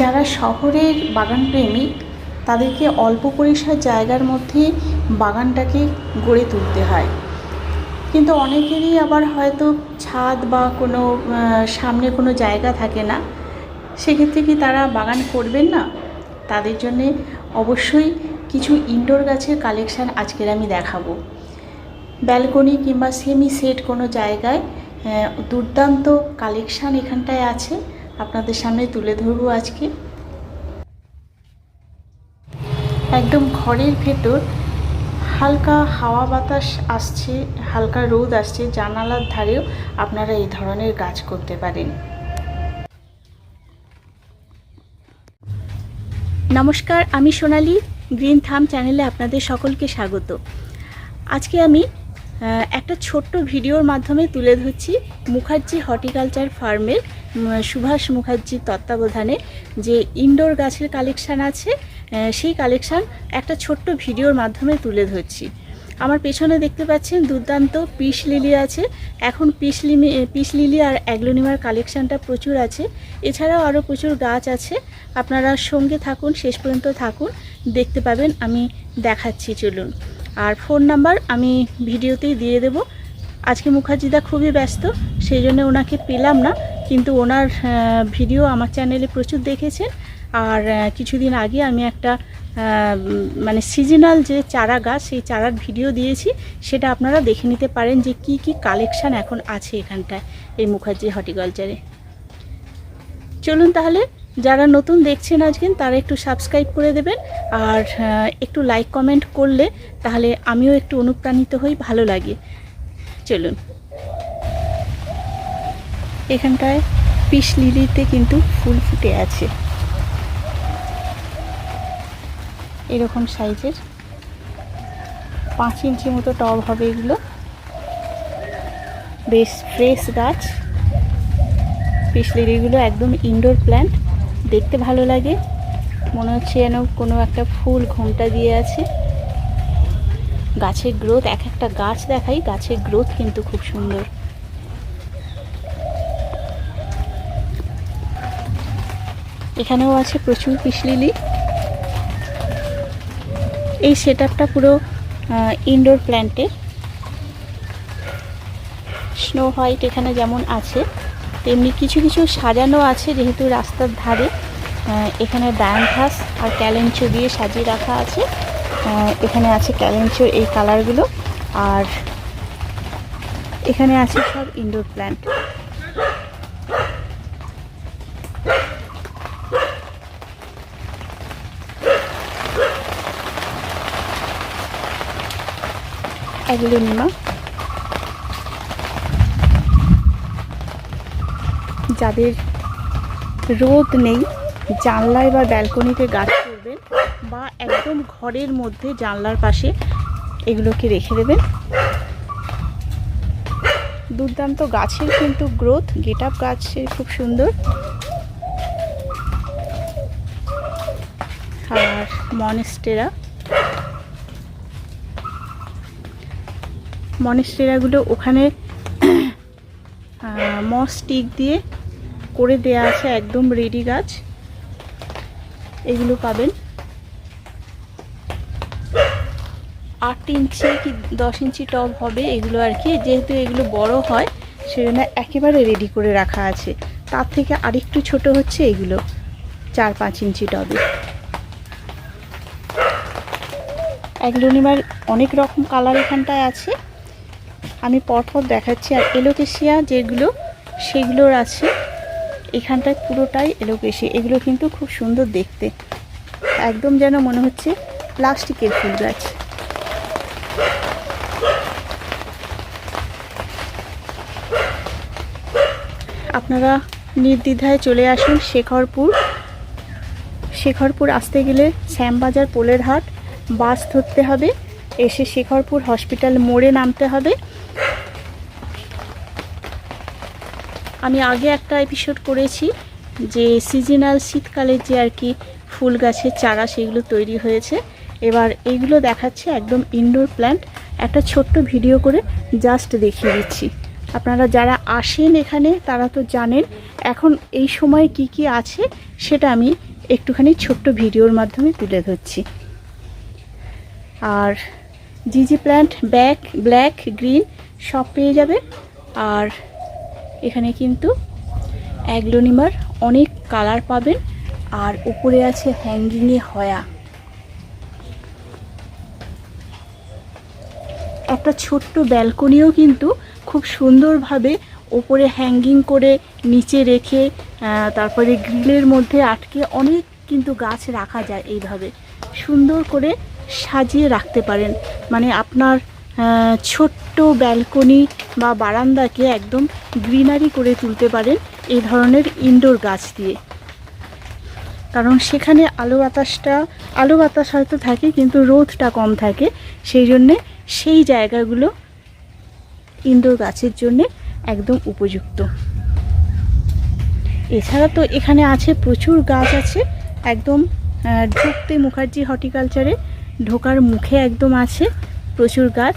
যারা শহরের বাগানপ্রেমী, তাদেরকে অল্প পরিসর জায়গার মধ্যে বাগানটাকে গড়ে তুলতে হয়। কিন্তু অনেকেরই আবার হয়তো ছাদ বা কোনো সামনে কোনো জায়গা থাকে না। সেক্ষেত্রে কি তারা বাগান করবেন না? তাদের জন্যে অবশ্যই কিছু ইনডোর গাছের কালেকশান আজকের আমি দেখাবো। ব্যালকনি কিংবা সেমি সেট কোনো জায়গায় দুর্দান্ত কালেকশান এখানটায় আছে। আপনাদের সামনে তুলে ধরবো আজকে। একদম ঘরের ভেতর হালকা হাওয়া বাতাস আসছে, হালকা রোদ আসছে, জানালার ধারেও আপনারা এই ধরনের গাছ করতে পারেন। নমস্কার, আমি সোনালি, গ্রিন থাম চ্যানেলে আপনাদের সকলকে স্বাগত। আজকে আমি একটা ছোট্ট ভিডিওর মাধ্যমে তুলে ধরছি মুখার্জি হর্টিকালচার ফার্মের সুভাষ মুখার্জির তত্ত্বাবধানে যে ইনডোর গাছের কালেকশান আছে সেই কালেকশান একটা ছোট্ট ভিডিওর মাধ্যমে তুলে ধরছি। আমার পেছনে দেখতে পাচ্ছেন দুর্দান্ত পিস লিলি আছে। এখন পিস লিমি পিস লিলি আর অ্যাগ্লোনিমার কালেকশানটা প্রচুর আছে। এছাড়াও আরও প্রচুর গাছ আছে। আপনারা সঙ্গে থাকুন, শেষ পর্যন্ত থাকুন। দেখতে পাবেন, আমি দেখাচ্ছি, চলুন। আর ফোন নাম্বার আমি ভিডিওতেই দিয়ে দেব। আজকে মুখার্জিদা খুবই ব্যস্ত, সেই জন্য ওনাকে পেলাম না, কিন্তু ওনার ভিডিও আমার চ্যানেলে প্রচুর দেখেছেন। আর কিছুদিন আগে আমি একটা মানে সিজনাল যে চারা গাছ, সেই চারার ভিডিও দিয়েছি, সেটা আপনারা দেখে নিতে পারেন যে কি কি কালেকশান এখন আছে এখানটায় এই মুখার্জি হর্টিকালচারে। চলুন তাহলে যারা নতুন দেখছেন আজকের তারা একটু সাবস্ক্রাইব করে দেবেন। আর একটু লাইক কমেন্ট করলে তাহলে আমিও একটু অনুপ্রাণিত হই, ভালো লাগে। চলুন। এখানটায় পিস লিলিতে কিন্তু ফুল ফুটে আছে। এরকম সাইজের। পাঁচ ইঞ্চি মতো টব হবে এগুলো। বেশ ফ্রেশ গাছ। পিস লিলিগুলো একদম ইনডোর প্ল্যান্ট দেখতে ভালো লাগে। মনে হচ্ছে যেন কোনো একটা ফুল ঘোমটা দিয়ে আছে। গাছের গ্রোথ এক একটা গাছ দেখাই, গাছের গ্রোথ কিন্তু খুব সুন্দর। এখানেও আছে প্রচুর পিসলিলি এই সেট পুরো ইনডোর প্ল্যান্টের স্নো হোয়াইট এখানে যেমন আছে। তেমনি কিছু কিছু সাজানো আছে যেহেতু রাস্তার ধারে। এখানে ডায়ান্থাস আর ক্যালেঞ্চো দিয়ে সাজিয়ে রাখা আছে। এখানে আছে ক্যালেঞ্চো এই কালারগুলো। আর এখানে আছে সব ইনডোর প্ল্যান্ট অ্যাগ্লোনিমা যাদের রোদ নেই, জানলায় বা ব্যালকনিতে গাছ করবেন বা একদম ঘরের মধ্যে জানলার পাশে এগুলোকে রেখে দেবেন। দুর্দান্ত গাছের কিন্তু গ্রোথ, গেট আপ গাছের খুব সুন্দর। আর মনেস্টেরা। মনেস্টেরাগুলো ওখানে মস স্টিক দিয়ে করে দেয়া আছে একদম রেডি গাছ। এগুলো পাবেন। আট ইঞ্চি কি দশ ইঞ্চি টব হবে এগুলো আর কি। যেহেতু এগুলো বড় হয়, সেজন্য একেবারে রেডি করে রাখা আছে। তার থেকে আরেকটু ছোট হচ্ছে এগুলো, চার পাঁচ ইঞ্চি টবে। অ্যাগ্লোনিমার অনেক রকম কালার এখানটায় আছে। আমি পরপর দেখাচ্ছি। আর এলোকেশিয়া যেগুলো, সেগুলোর আছে। এখানটায় পুরোটাই এলোকেশি। এগুলো কিন্তু খুব সুন্দর দেখতে। একদম যেন মনে হচ্ছে প্লাস্টিকের ফুল গাছ। আপনারা নির্দ্বিধায় চলে আসুন শেখরপুর। শেখরপুর আসতে গেলে শ্যামবাজার পোলের হাট, বাস ধরতে হবে, এসে শেখরপুর হসপিটাল মোড়ে নামতে হবে। আমি আগে একটা এপিসোড করেছি যে সিজনাল শীতকালে যে আর কি ফুল গাছের চারা সেগুলো তৈরি হয়েছে। এবার এইগুলো দেখাচ্ছে একদম ইনডোর প্ল্যান্ট একটা ছোট্ট ভিডিও করে জাস্ট দেখিয়ে দিচ্ছি। আপনারা যারা আসেন এখানে, তারা তো জানেন এখন এই সময় কি কি আছে, সেটা আমি একটুখানি ছোট্ট ভিডিওর মাধ্যমে তুলে ধরছি। আর জিজি প্ল্যান্ট ব্যাক ব্ল্যাক গ্রিন সব পেয়ে যাবে আর এখানে কিন্তু অ্যাগ্লোনিমার অনেক কালার পাবেন আর উপরে আছে হ্যাঙ্গিংয়ে হয়া। একটা ছোট্ট ব্যালকনিও কিন্তু খুব সুন্দরভাবে ওপরে হ্যাঙ্গিং করে নিচে রেখে তারপরে গ্রিলের মধ্যে আটকে অনেক কিন্তু গাছ রাখা যায় এইভাবে। সুন্দর করে সাজিয়ে রাখতে পারেন। মানে আপনার ছোট্ট ব্যালকনি বা বারান্দাকে একদম গ্রিনারি করে তুলতে পারেন এই ধরনের ইনডোর গাছ দিয়ে। কারণ সেখানে আলো বাতাসটা, আলো বাতাস হয়তো থাকে কিন্তু রোদটা কম থাকে, সেই জন্যে সেই জায়গাগুলো ইনডোর গাছের জন্যে একদম উপযুক্ত। এছাড়া তো এখানে আছে প্রচুর গাছ আছে, একদম ঢুকতে মুখার্জি হর্টিকালচারে ঢোকার মুখে একদম আছে প্রচুর গাছ।